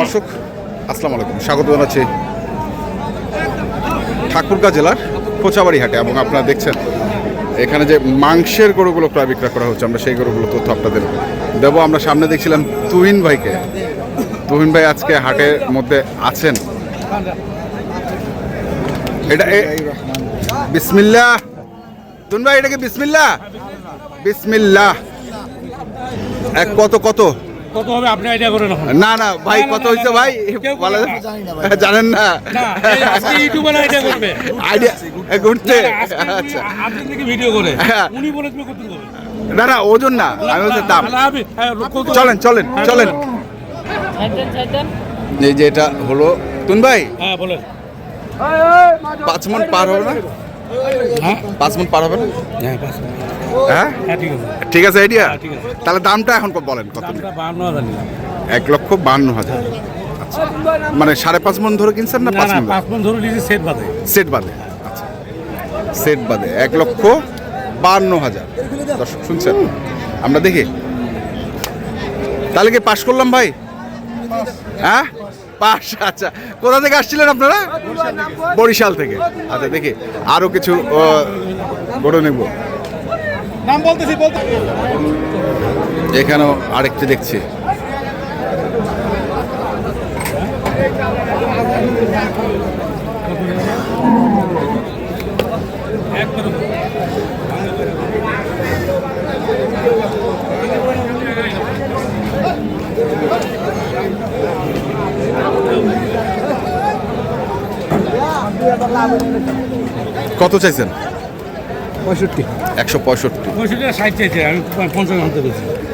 দর্শক, আসসালামু আলাইকুম। স্বাগত জানাচ্ছি ঠাকুরগাঁ জেলার কোচাবাড়ি হাটে এবং আপনারা দেখছেন, এখানে যে মাংসের গরুগুলো প্রায় বিক্রয় করা হচ্ছে, আমরা সেই গরুগুলো তথ্য আপনাদের দেবো। আমরা সামনে দেখছিলাম তুহিন ভাইকে। তুহিন ভাই আজকে হাটের মধ্যে আছেন। এটা বিসমিল্লাহ। তুহিন ভাই এটাকে বিসমিল্লাহ? বিসমিল্লাহ। এক কত কত? কত হবে আপনি আইডিয়া করে রাখুন। না না ভাই কত না, হয়েছে ভাই? বলা জানেন না? না আজকে ইউটিউবার আইডিয়া করবে। আইডিয়া ঘুরতে। আচ্ছা। আজকে থেকে ভিডিও করে। হ্যাঁ। উনি বলে কত করবে না না ওজন না আমি বলছি দাম। হ্যাঁ, চলেন চলেন হ্যাঁ, চলেন। এই যে এটা হলো তুন ভাই? হ্যাঁ বলেন। পাঁচ মন পার হবে না? হ্যাঁ। পাঁচ মন পার হবে না? হ্যাঁ পাঁচ হ্যাঁ হ্যাঁ? ঠিক আছে। আইডিয়া হ্যাঁ। তাহলে দামটা এখন বলেন? কত? এক লক্ষ বান্ন হাজার। আচ্ছা। মানে সাড়ে পাঁচ মন ধরে কিনছেন না পাঁচ মন ধরে? সেট বাদে। সেট বাদে। আচ্ছা। সেট বাদে। এক লক্ষ বান্ন হাজার। দর্শক শুনছেন? আমরা দেখি। তাহলে কি পাশ করলাম ভাই? হ্যাঁ? পাশ আচ্ছা। কোথা থেকে আসছিলেন আপনারা? বরিশাল থেকে। আচ্ছা দেখি। আরও কিছু গরু নেব। নাম বলতেছি বলতে এখানেও আরেকটি দেখছি। কত চাইছেন? পঁয়ষট্টি। একশো পঁয়ষট্টি। পঁয়ষট্টি ষাট চাইছে আমি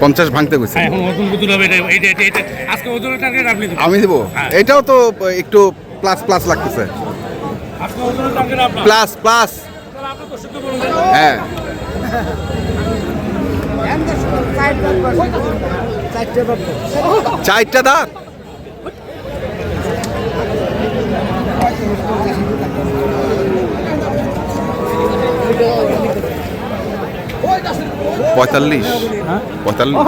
পঞ্চাশ ভাঙতে গেছে হ্যাঁ এখন ওজন কত হবে এটা এটা এটা এটা আজকে ওজনের টার্গেট আপনি আমি দেবো? হ্যাঁ। এটাও তো একটু প্লাস প্লাস লাগতেছে। প্লাস প্লাস হ্যাঁ। চারটা দাঁত পঁয়তাল্লিশ। হ্যাঁ পঁয়তাল্লিশ।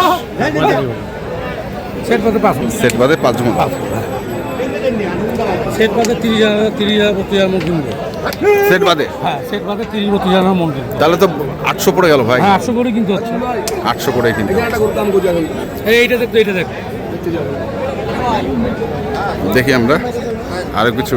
সেট পাতে পাঁচ সেট বাদে পাঁচ মন সেট তিরিশ হাজার তিরিশ হাজার বত্রিশ হাজার মন কিনবে। সেট বাদে? হ্যাঁ সেট পাতে তিরিশ বত্রিশ হাজার মন কিনবে। তাহলে তো আটশো পড়ে গেল ভাই। হ্যাঁ আটশো করে কিনতে হচ্ছে। আটশো করে কিন্তু এইটা দেখতো এইটা দেখ। দেখি আমরা। আরও কিছু।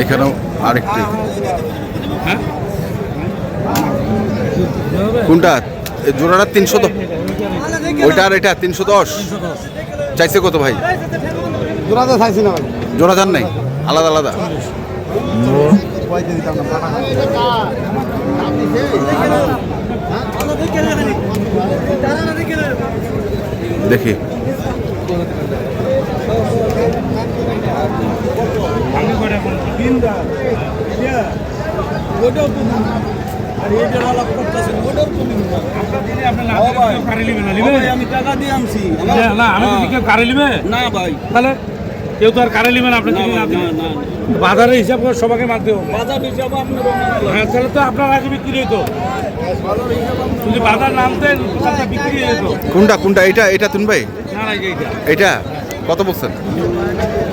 এখানেও আরেকটি। কোনটা? এই জোড়াটা তিনশো দশ ওইটা আর এটা তিনশো দশ। চাইছে কত ভাই? জোড়াতে চাইছি না ভাই। জোড়া যান নাই? আলাদা আলাদা। দেখি আমি করে এখন আপনার দিলে আপনি না দিলে কেউ কারে নিবে না, আমি টাকা দিয়ে আনছি। না, না, আমি বলছি কেউ কারে নিবে? না ভাই। তাহলে কেউ তো আর কারে নিবে না, আপনি যদি না দিলে। বাজারে হিসাব করে সবাইকে মারতে হবে। বাজার হিসাবে আপনার হ্যাঁ তাহলে তো আপনার আগে বিক্রি হতো যদি বাজার নামতেন বিক্রি হয়ে যেত। কোনটা কোনটা? এটা এটা তুন ভাই? না না এইটা এটা কত বলছেন?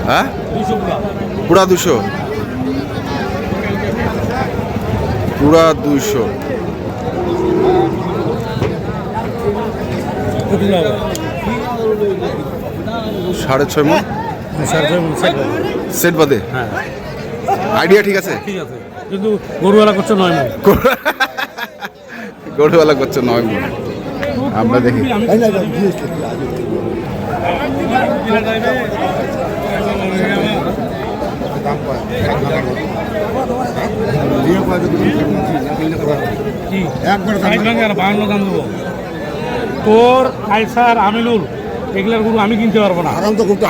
হ্যাঁ? পুরা। দুশো পুরা দুইশো। সাড়ে ছয় মন? সেট বাদে? হ্যাঁ আইডিয়া ঠিক আছে? ঠিক আছে কিন্তু গরুওয়ালা করছে নয় মন। গরুওয়ালা করছে নয় মন আমরা দেখি। বাহান্ন দাম দেবো। তোর কাইসার আমিলুল এগুলার গরু আমি কিনতে পারব না।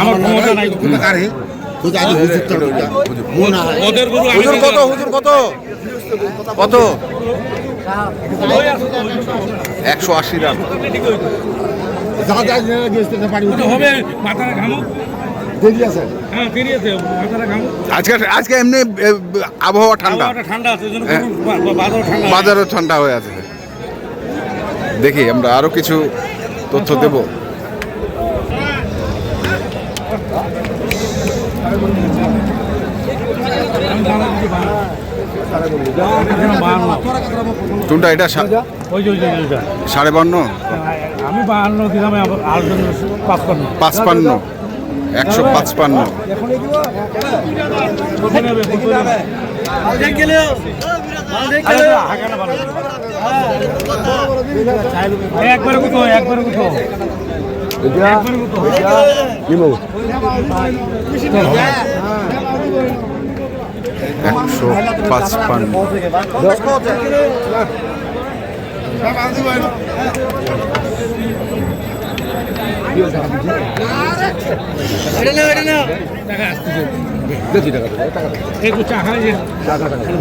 আমার ক্ষমতা নাই। ওদের গরু আমি হুজুর কত? হুজুর কত? কত? একশো আশি দাম। ওটা হবে মাথার ঘামুক। হ্যাঁ বেরিয়েছে মাথার ঘামুক আজকে আজকে এমনি আবহাওয়া ঠান্ডা। ঠান্ডা আছে হ্যাঁ। বা- বা- বাজারও ঠান্ডা বাজারও ঠান্ডা হয়ে আছে। দেখি আমরা আরও কিছু তথ্য দেব। কোনটা? এটা সা- ওই যে ওই যে ওইটা সাড়ে বান্ন? আমি বাহান্ন দিলাম পাঁচপান্ন। পাঁচপান্ন। একশো পাঁচপান্ন। একবারে কত একবারে কত একশো পাঁচপান্ন টাকা আসতেছে এই তো টাকা যে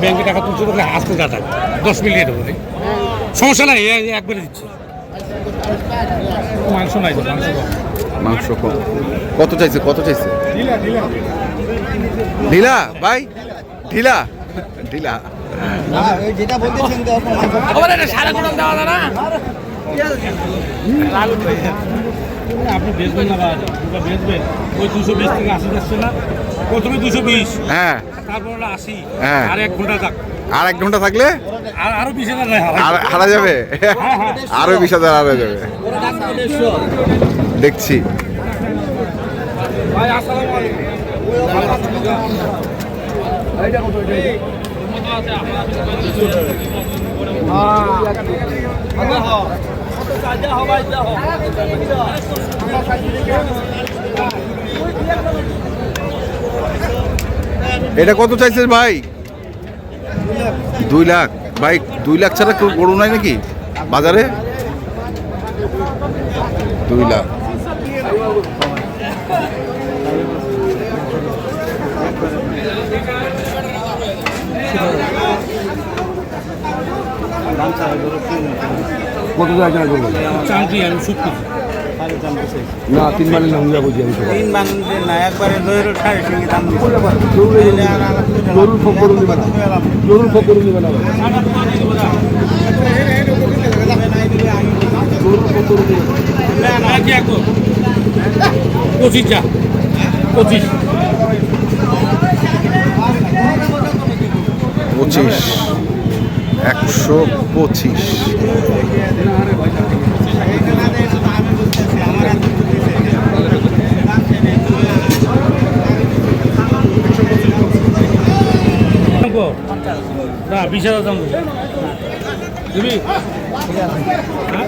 ব্যাংকে টাকা তুলছে আসতে টাকা দশ মিলিয়ে দেবো। সমস্যা নাই একবারে দিচ্ছি। মাংস নাই তো মাংস কম। মাংস কত চাইছে কত চাইছে? ঢিলা ভাই ঢিলা ঢিলা। যেটা বলতেছেন তো আপনি বেচবেন না বা বেচবেন। ওই দুশো বিশ থেকে আশি যাচ্ছে না। প্রথমে দুশো বিশ হ্যাঁ। তারপর আশি হ্যাঁ। আর এক ঘণ্টা আর এক ঘণ্টা থাকলে? আর আরও বিশ হাজার দেয় আর হারা যাবে? আরও বিশ হাজার হারা যাবে। দেখছি। ভাই আসসালামু আলাইকুম। এটা কত চাইছিস ভাই? দুই লাখ। ভাই, দুই লাখ ছাড়া কেউ গরু নাই নাকি? বাজারে? দুই লাখ। কত জায়গা করব চাকরি আমি সত্যি না তিন মানে না হুঙ্গা বুঝি আমি তিন বান্ধে না একবারে দইয়ের সঙ্গে দাম জরুর ফোক করুন নিবে না। জরুর ফোক নিবে না। না। কি একদম পঁচিশ যা পঁচিশ। পঁচিশ। একশো পঁচিশ। না বিশ হাজার দাম দেবো? হ্যাঁ?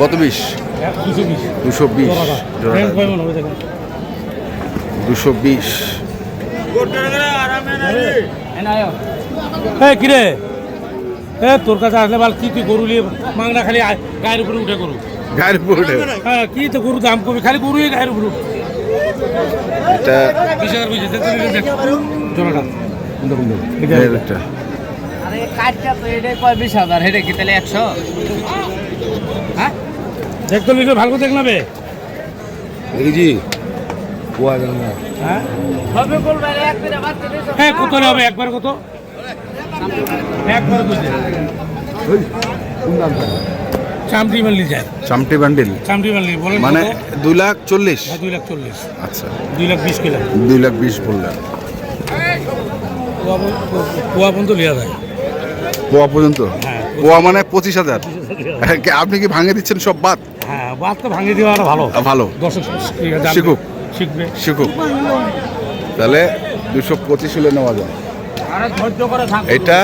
কত বিশ? দুশো বিশ। দুশো বিশ। এ কিরে? এ তোর কাছে আসলে বল কি তুই গরু নিয়ে মাংনা খালি গায়ের উপরে উঠে গরু। গায়ের উপরে উঠে। হ্যাঁ কি তো গরু দাম কমে খালি গরুই গায়ের উপরে উঠে। এটা বিশ হাজার বিশ দেখ। জোড়াটা। এর আরে কাটটা তো এটা কয় বিশ হাজার? হেডে কি তাহলে একশো? হ্যাঁ? দেখতে লিখে ভালো করে দেখ না হবে বলবে এক দিনে বাচ্চা দিয়েছ হ্যাঁ? কত হবে? একবার কত? একবার কত ওই কোন দাম থাকে চামটি মারলি যায় চামটি বান্ডিল চামটি মারলি বলেন মানে? দুই লাখ চল্লিশ? হ্যাঁ, দুই লাখ চল্লিশ। আচ্ছা। দুই লাখ বিশ কিলো। দুই লাখ বিশ বললেন। পোয়া পর্যন্ত- পোয়া যায়। পোয়া পর্যন্ত? হ্যাঁ। পোয়া মানে পঁচিশ হাজার। আপনি কি ভাঙে দিচ্ছেন সব বাদ? হ্যাঁ বাদ তো ভাঙিয়ে দেওয়া আরও ভালো। ভালো। দর্শক শিখুক। শিখবে। শিখুক। তাহলে দুশো পঁচিশ হলে নেওয়া যায়। এটা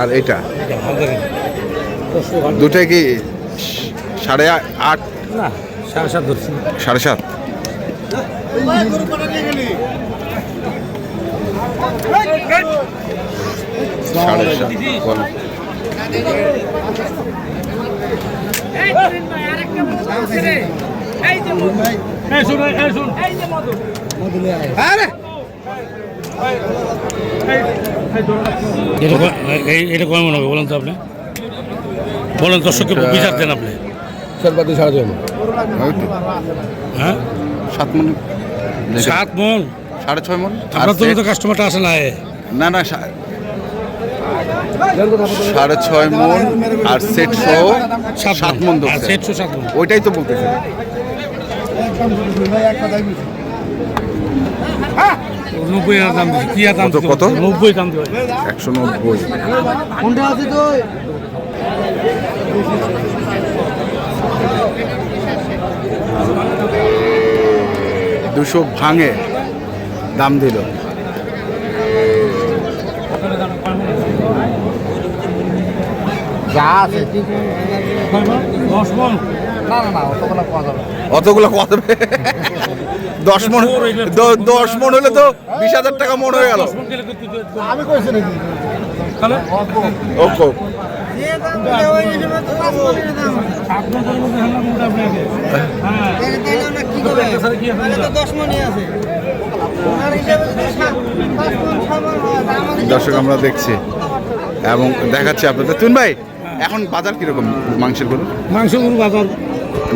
আর এটা। দুটাই কি সাড়ে আট? সাড়ে সাত সাড়ে সাত। সাড়ে সাত বল। এই শুন এই শুন। এটা এটা কেমন হবে বলেন তো আপনি। বলেন দর্শককে বিচার দেন আপনি। সাড়ে ছয় হ্যাঁ? সাত মন। সাত মন? সাড়ে ছয় মন। আর আপনার তো তো কাস্টমারটা আসে না এ। না না সাড়ে ছয় মন আর সেট সহ সাত মন। সেটশো সাত মন। ওইটাই তো বলতেছে। নব্বই দাম কি দাম কত? নব্বই। দাম একশো নব্বই দুশো ভাঙে। দাম দিল। যা আছে। দশ মন। অতগুলো কত হবে? দশ মন দশ মন হলে তো বিশ হাজার টাকা মন হয়ে গেল। আমি কইছি নাকি? ওকো হ্যাঁ তাছাড়া কি আছে। ওটা? দর্শক আমরা দেখছি। এবং দেখাচ্ছি আপনাদের। তুন ভাই এখন বাজার কীরকম মাংসের গরু? মাংস গরু বাজার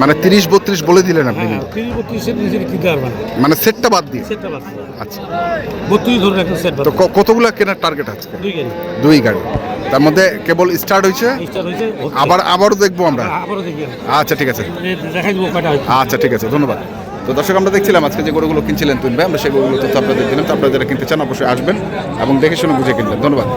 মানে তিরিশ বত্রিশ বলে দিলেন আপনি হ্যাঁ কিন্তু। তিরিশ বত্রিশের নিচে কিনতে পারবেন না মানে? সেটটা বাদ দিয়ে? সেটটা বাদ আচ্ছা। তো কতগুলো কেনার টার্গেট আছে? দুই গাড়ি। দুই গাড়ি। তার মধ্যে কেবল স্টার্ট হয়েছে? আবার আবারও দেখব আমরা। দেখি আচ্ছা ঠিক আছে। দেখাই দেবো কয়টা হয়েছে। আচ্ছা ঠিক আছে ধন্যবাদ। তো দর্শক আমরা দেখছিলাম আজকে যে গরুগুলো কিনছিলেন ভাই আমরা সেই গরুগুলো তথ্য আপনাদের দিলাম। তো আপনারা যারা কিনতে চান অবশ্যই আসবেন এবং দেখে শুনে বুঝে কিনবেন। ধন্যবাদ।